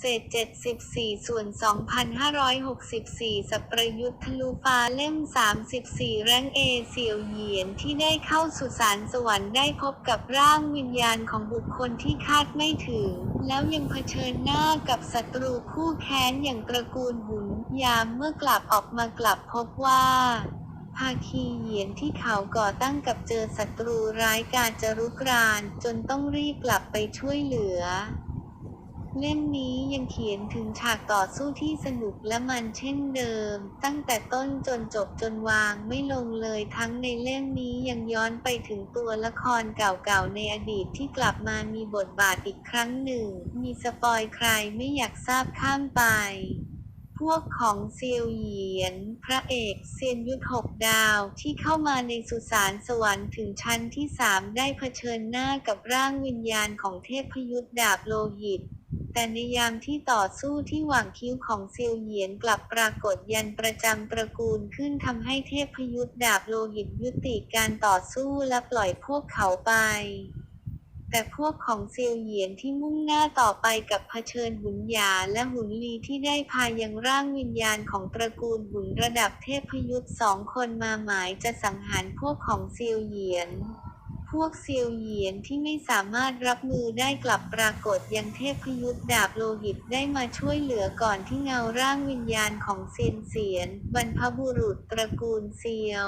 เศษ 74 ส่วน 2,564 สัประยุทธ์ทะลุฟ้าเล่ม 34 แรงเอเสี่ยวเหยียนที่ได้เข้าสุสานสวรรค์ได้พบกับร่างวิญญาณของบุคคลที่คาดไม่ถึง แล้วยังเผชิญหน้ากับศัตรูคู่แค้นอย่างตระกูลหุนยามเมื่อกลับออกมากลับพบว่าภาคีเหยียนที่เขาก่อตั้งกับเจอศัตรูร้ายการจะรุกราน จนต้องรีบกลับไปช่วยเหลือ เล่มนี้ยังเขียนถึงฉากต่อสู้ที่สนุกและมันเช่นเดิม ตั้งแต่ต้นจนจบจนวางไม่ลงเลยทั้งในเล่มนี้ยังย้อนไปถึงตัวละครเก่าๆในอดีตที่กลับมามีบทบาทอีกครั้งหนึ่ง มีสปอยใครไม่อยากทราบข้ามไปพวกของเซียวเหยียน พระเอกเซียนยุทธหกดาวที่เข้ามาในสุสานสวรรค์ถึงชั้นที่สามได้เผชิญหน้ากับร่างวิญญาณของเทพยุทธดาบโลหิต แต่ในยามที่ต่อสู้ที่หว่างคิ้วของเซียวเหยียนกลับปรากฏยันประจำตระกูลขึ้นทำให้เทพยุทธดาบโลหิตยุติการต่อสู้และปล่อยพวกเขาไป แต่พวกของเซียวเหยียนที่มุ่งหน้าต่อไปกับเผชิญหุนยาและหุนลีที่ได้พายังร่างวิญญาณของตระกูลหุนระดับเทพยุทธสองคนมาหมายจะสังหารพวกของเซียวเหยียน พวกเซียวเหยียนที่ไม่สามารถรับมือได้กลับปรากฏยังเทพยุทธดาบโลหิตได้มาช่วยเหลือก่อนที่เงาร่างวิญญาณของเซียนเสียน บรรพบุรุษตระกูลเซียว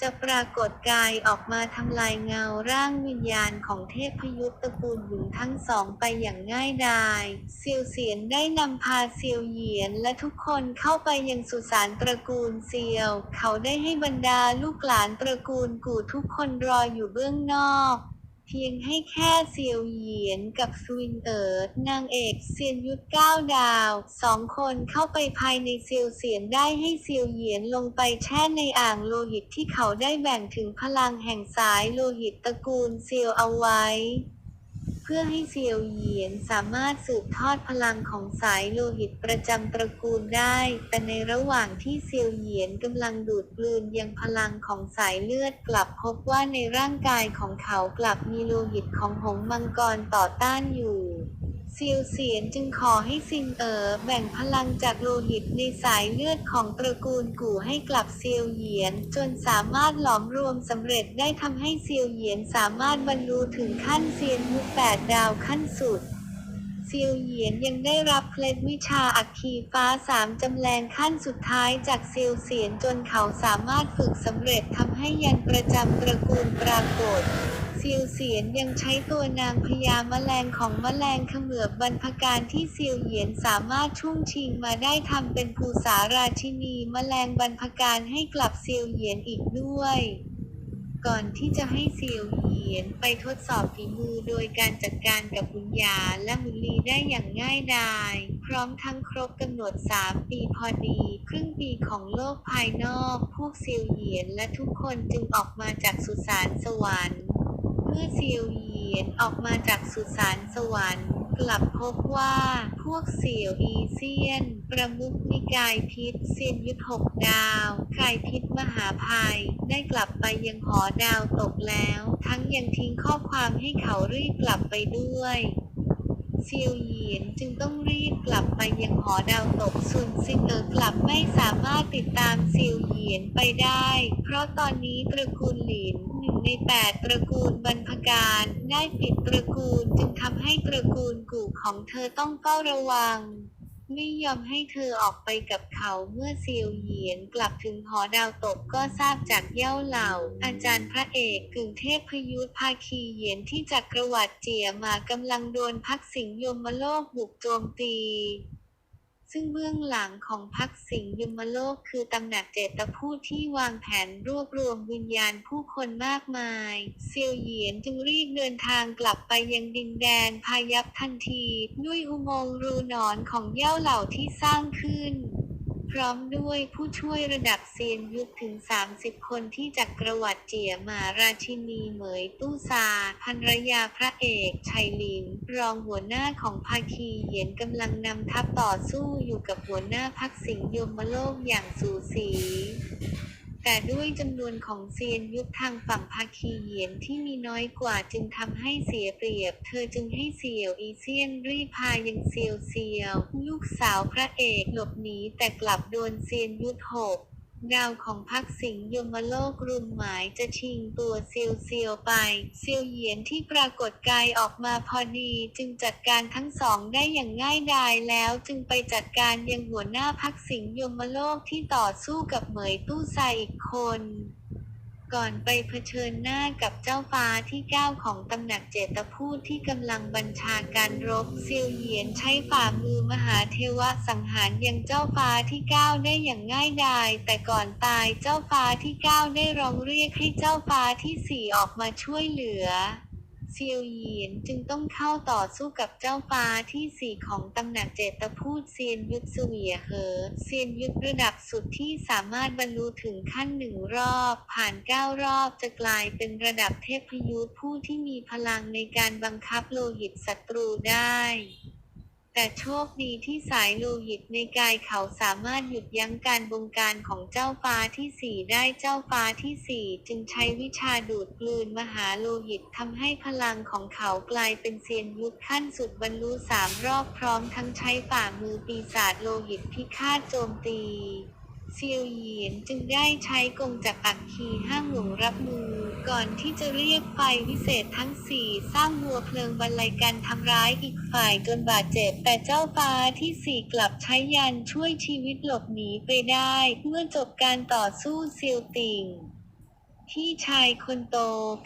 จะปรากฏกายออกมาทำลายเงาร่างวิญญาณของเทพยุทธตระกูลหญิงทั้งสองไปอย่างง่ายดายเซียวเสียนได้นำพาเซียวเหยียนและทุกคนเข้าไปยังสุสานตระกูลเซียว เขาได้ให้บรรดาลูกหลานตระกูลกู่ทุกคนรออยู่เบื้องนอก เพียงให้แค่เซียวเหยียนกับซวินเอิร์ดนางเอกเซียนยุทธเก้าดาวสองคนเข้าไปภายในเซียวเสียนได้ให้เซียวเหยียนลงไปแช่ในอ่างโลหิตที่เขาได้แบ่งถึงพลังแห่งสายโลหิตตระกูลเซียวเอาไว้ เพื่อให้เซียวเหยียนสามารถสืบทอดพลังของสายโลหิตประจำตระกูลได้ แต่ในระหว่างที่เซียวเหยียนกำลังดูดกลืนยังพลังของสายเลือดกลับพบว่าในร่างกายของเขากลับมีโลหิตของหงมังกรต่อต้านอยู่ ซียวเสียนจึงขอให้ซินเอ๋อแบ่งพลังจากโลหิตในสายเลือดของตระกูลกู่ให้กลับเซียวเหยียน จนสามารถหลอมรวมสำเร็จได้ทำให้เซียวเหยียนสามารถบรรลุถึงขั้นเซียนมุกแปดดาวขั้นสุดเซียวเหยียนยังได้รับเคล็ดวิชาอัคคีฟ้าสามจำแรงขั้นสุดท้ายจากเซียวเสียนจนเขาสามารถฝึกสำเร็จทำให้ยันประจำตระกูลปรากฏ ซียวเสียนยังใช้ตัวนางพญาแมลงของแมลงเขมือบบรรพการที่เซียวเหยียนสามารถช่วงชิงมาได้ทำเป็นภูษาราชินีแมลงบรรพการให้กลับเซียวเหยียนอีกด้วย ก่อนที่จะให้เซียวเหยียนไปทดสอบฝีมือโดยการจัดการกับหุนยาและหุลีได้อย่างง่ายดาย พร้อมทั้งครบกำหนด 3 ปีพอดี ครึ่งปีของโลกภายนอก พวกเซียวเหยียนและทุกคนจึงออกมาจากสุสานสวรรค์ มื่อเซียวเยียนออกมาจากสุสานสวรรค์ กลับพบว่าพวกเสี่ยวอีเซียน ประมุขนิกายพิษเซียนยุทธหกดาวกายพิษมหาภัย ได้กลับไปยังหอดาวตกแล้ว ทั้งยังทิ้งข้อความให้เขารีบกลับไปด้วยเซียวเหยียนจึงต้องรีบกลับไปยังหอดาวตกส่วนซินเอ๋อกลับไม่สามารถติดตามเซียวเหยียนไปได้ เพราะตอนนี้ตระกูลหลิน ในแปดตระกูลบรรพการได้ปิดตระกูลจึงทำให้ตระกูลกู่ของเธอต้องเฝ้าระวัง ไม่ยอมให้เธอออกไปกับเขาเมื่อเซียวเหยียนกลับถึงหอดาวตกก็ทราบจากเย่าเหล่า อาจารย์พระเอกกึ่งเทพพยุทธภาคีเหยียนที่จักรวรรดิเจียมากำลังโดนพักสิงยมโลกบุกโจมตี ซึ่งเบื้องหลังของพักสิงยมโลกคือตำหนักเจตพูดที่วางแผนรวบรวมวิญญาณผู้คนมากมาย เซียวเหยียนจึงรีบเดินทางกลับไปยังดินแดนพายัพทันที ด้วยอุโมงค์รูหนอนของเย่าเหล่าที่สร้างขึ้น พร้อมด้วยผู้ช่วยระดับเซียนยุทธถึง 30 คนที่จักรวรรดิเจียมาราชินีเหมยตู้ซาภรรยาพระเอกชัยลิน รองหัวหน้าของภาคีเหยียนกำลังนำทัพต่อสู้อยู่กับหัวหน้าพักสิงห์ยมโลกอย่างสูสี แต่ด้วยจำนวนของเซียนยุทธทางฝั่งภาคีเหยียนที่มีน้อยกว่าจึงทำให้เสียเปรียบ เธอจึงให้เสี่ยวอีเซียนรีพายังเซียวเซียว ลูกสาวพระเอกหลบหนีแต่กลับโดนเซียนยุทธหก ดาวของพักสิงห์ยมโลกรุมหมายจะชิงตัวเซียวเซียวไปเซียวเหยียนที่ปรากฏกายออกมาพอดีจึงจัดการทั้งสองได้อย่างง่ายดายแล้วจึงไปจัดการยังหัวหน้าพักสิงห์ยมโลกที่ต่อสู้กับเหมยตู้ซาอีกคน ก่อนไปเผชิญหน้ากับเจ้าฟ้าที่เก้าของตำหนักเจตพูดที่กำลังบัญชาการรบเซียวเหยียนใช้ฝ่ามือมหาเทวะสังหารยังเจ้าฟ้าที่เก้าได้อย่างง่ายดายแต่ก่อนตายเจ้าฟ้าที่เก้าได้ร้องเรียกให้เจ้าฟ้าที่สี่ออกมาช่วยเหลือ เซียวเหยียนจึงต้องเข้าต่อสู้กับเจ้าฟ้าที่สี่ของตำหนักเจตพูดเซียนยุทธเสวียเหอเซียนยุทธระดับสุดที่สามารถบรรลุถึงขั้นหนึ่งรอบ ผ่านเก้ารอบจะกลายเป็นระดับเทพยุทธผู้ที่มีพลังในการบังคับโลหิตศัตรูได้ แต่โชคดีที่สายโลหิตในกายเขาสามารถหยุดยั้งการบงการของเจ้าฟ้าที่สี่ได้เจ้าฟ้าที่สี่จึงใช้วิชาดูดกลืนมหาโลหิตทำให้พลังของเขากลายเป็นเซียนยุทขั้นสุดบรรลุสามรอบพร้อมทั้งใช้ฝ่ามือปีศาจโลหิตพิฆาตโจมตี เซียวเหยียนจึงได้ใช้กงจักรอักขีห้างหลวงรับมือ ก่อนที่จะเรียกไฟวิเศษทั้งสี่สร้างวัวเพลิงบรรลัยการทำร้ายอีกฝ่ายจนบาดเจ็บ แต่เจ้าฟ้าที่สี่กลับใช้ยันช่วยชีวิตหลบหนีไปได้ เมื่อจบการต่อสู้เซียวติ่ง พี่ชายคนโต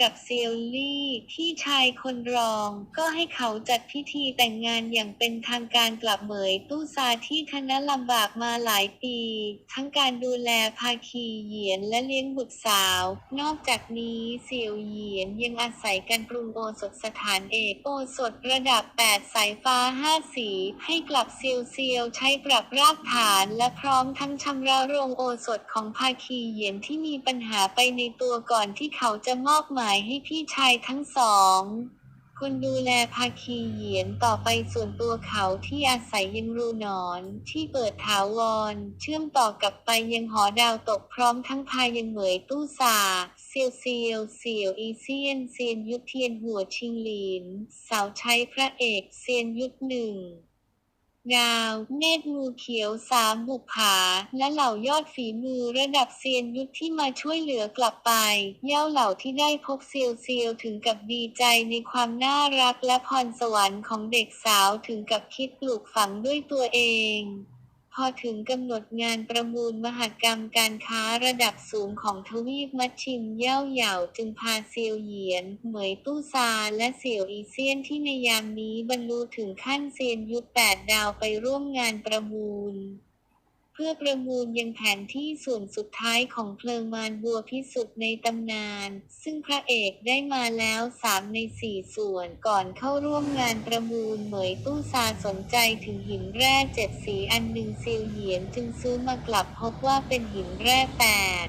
กับเซียวลี่พี่ชายคนรอง ก็ให้เขาจัดพิธีแต่งงานอย่างเป็นทางการกลับเหมยตู้ซาที่คณะลำบากมาหลายปี ทั้งการดูแลภาคีเหยียนและเลี้ยงบุตรสาว นอกจากนี้เซียวเหยียนยังอาศัยการปรุงโอสถสถานเอกโอสถระดับ 8 สายฟ้า 5 สี ให้กลับเซียวเซียวใช้ปรับรากฐานและพร้อมทั้งชำระโรงโอสถของภาคีเหยียนที่มีปัญหาไปในตัวัวก่อนที่เขาจะมอบหมายให้พี่ชายทั้งสองคนดูแลภาคีเหยียนต่อไปส่วนตัวเขาที่อาศัยยังรูนอน ที่เปิดถาวร เชื่อมต่อกับไปยังหอดาวตกพร้อมทั้งพายังเหมยตู้ซาเซียวเซียวเซียวอีเซียนเซียนยุทธเทียนหัวชิงหลินสาวใช้พระเอกเซียนยุทธหนึ่ง ดาว เนตรงูเขียวสามบุกผา และเหล่ายอดฝีมือระดับเซียนยุทธที่มาช่วยเหลือกลับไป เย่าเหล่าที่ได้พบเซียวเซียวถึงกับดีใจในความน่ารักและพรสวรรค์ของเด็กสาวถึงกับคิดปลูกฝังด้วยตัวเอง พอถึงกำหนดงานประมูลมหกรรมการค้าระดับสูงของทวีปมัชชิมเย่าเหย่าจึงพาเซียวเหยียน เหมยตู้ซาและเซียวอีเซียนที่ในยามนี้บรรลุถึงขั้นเซียนยุทธแปดดาวไปร่วมงานประมูล เพื่อประมูลยังแผนที่ส่วนสุดท้ายของเพลิงมารบัวพิสุทธิ์ในตำนาน ซึ่งพระเอกได้มาแล้วสามในสี่ส่วนก่อนเข้าร่วมงานประมูลเหมยตู้ซาสนใจถึงหินแร่เจ็ดสีอันหนึ่งซิลเหียนจึงซื้อมากลับพบว่าเป็นหินแร่แปด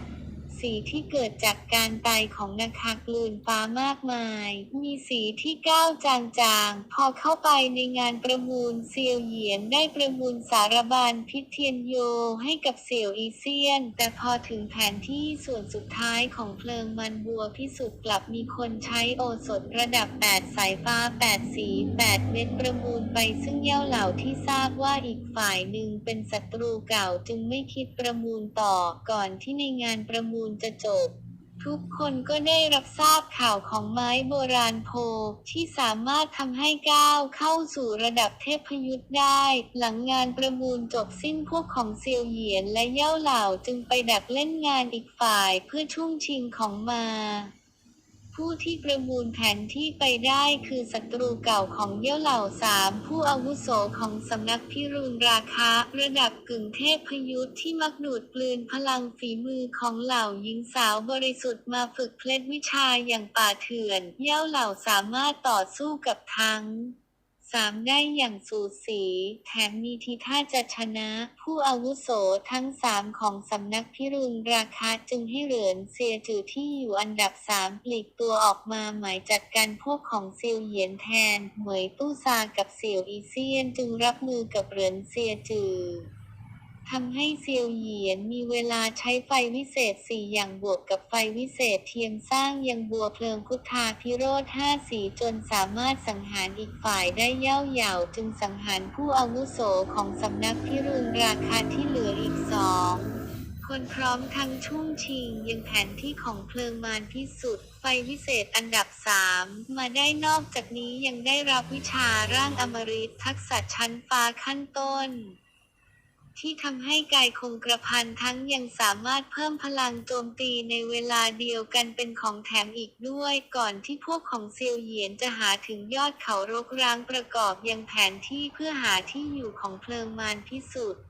สีที่เกิดจากการตายของนาคากลืนฟ้ามากมาย มีสีที่ก้าวจางๆ พอเข้าไปในงานประมูลเซียวเหยียนได้ประมูลสารบานพิเทียนโยให้กับเสี่ยวอีเซียน แต่พอถึงแผนที่ส่วนสุดท้ายของเพลิงมันบัวพิสุทธิ์กลับมีคนใช้โอสถระดับ 8 สายฟ้า 8 สี 8 เม็ดประมูลไปซึ่งเย่าเหล่าที่ทราบว่าอีกฝ่ายหนึ่งเป็นศัตรูเก่าจึงไม่คิดประมูลต่อก่อนที่ในงานประมูลจะจบ ทุกคนก็ได้รับทราบข่าวของไม้โบราณโพที่สามารถทำให้ก้าวเข้าสู่ระดับเทพยุทธ์ได้ หลังงานประมูลจบสิ้นพวกของเซียวเหยียนและเย่าเหล่าจึงไปดักเล่นงานอีกฝ่ายเพื่อช่วงชิงของมา ผู้ที่ประมูลแผนที่ไปได้คือศัตรูเก่าของเย่าเหล่าสามผู้อาวุโสของสำนักพิรุณราคะระดับกึ่งเทพพยุทธ์ที่มักดูดกลืนพลังฝีมือของเหล่าหญิงสาวบริสุทธิ์มาฝึกเคล็ดวิชาอย่างป่าเถื่อน เย่าเหล่าสามารถต่อสู้กับทั้ง สามได้อย่างสูสี แถมมีทีท่าจะชนะ ผู้อาวุโสทั้งสามของสำนักพิรุณราคาจึงให้เหรินเซียจือที่อยู่อันดับสามปลีกตัวออกมาหมายจัดการพวกของซิลเหยียนแทน เหมยตู้ซากับเสี่ยวอีเซียนจึงรับมือกับเหรินเซียจือ ทำให้เซียวเหยียนมีเวลาใช้ไฟวิเศษสี่อย่างบวกกับไฟวิเศษเทียมสร้างยังบัวเพลิงพุทธาพิโรธห้าสีจนสามารถสังหารอีกฝ่ายได้เย่าเหย่าจึงสังหารผู้อาวุโสของสำนักพิรุณราคาที่เหลืออีกสองคนพร้อมทั้งชุ่งชิงยังแผนที่ของเพลิงมารพิสุทธิ์ไฟวิเศษอันดับสามมาได้นอกจากนี้ยังได้รับวิชาร่างอมฤตทักษะชั้นฟ้าขั้นต้น ที่ทำให้กายคงกระพันทั้งยังสามารถเพิ่มพลังโจมตีในเวลาเดียวกันเป็นของแถมอีกด้วย ก่อนที่พวกของเซียวเหยียนจะหาถึงยอดเขารกร้างประกอบยังแผนที่เพื่อหาที่อยู่ของเพลิงมารพิสุทธิ์